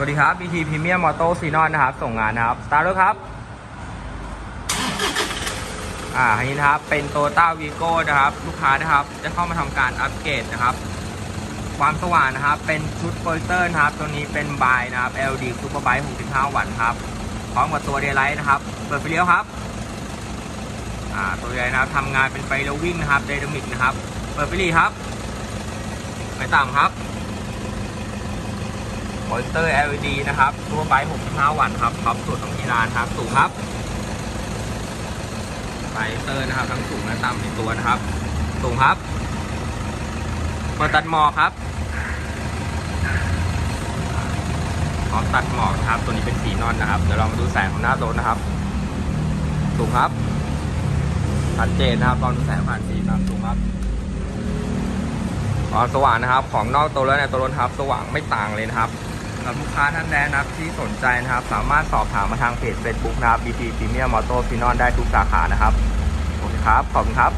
สวัสดีครับ BT Premium Moto s e n o n นะครับ ส่งงานนะครับ สตาร์ทครับ อ่าอันนี้นะครับ เป็น Toyota Vigo นะครับ ลูกค้านะครับ จะเข้ามาทำการอัปเกรดนะครับ ความสว่างนะครับ เป็นชุดโปรเตอร์นะครับ ตัวนี้เป็นบายนะครับ LED Super Bike 65 วัตต์ครับ พร้อมกับตัวเดย์ไลท์นะครับ เปิดไฟเลี้ยวครับ อ่า ตัวใหญ่นะครับทำงานเป็นไฟเลี้ยววิ่งนะครับไดนามิกนะครับ เปิดไฟหลีครับไม่ต่ำครับ มอนิเตอร์ LED นะครับ ตัวไบ65 วัตต์ครับท็อปสุดของที่ร้านครับสูงครับไบเตอร์นะครับ ทั้งสูงและต่ำในตัวนะครับ สูงครับเปิดตัดหมอกครับพร้อมตัดหมอกนะครับ ตัวนี้เป็นสีนอนนะครับ เดี๋ยวเรามาดูแสงของหน้ารถนะครับ สูงครับชัดเจนนะครับลองดูแสงผ่านสีนะครับสูงครับอ๋อสว่างนะครับ ของนอกตัวรถเนี่ยตัวรถครับ สว่างไม่ต่างเลยนะครับ หรับลูกค้าท่านใดนะครับที่สนใจนะครับ สามารถสอบถามมาทางเพจ Facebook นะครับ BP Premium Motor Finon ได้ทุกสาขานะครับโอเคครับขอบคุณครับ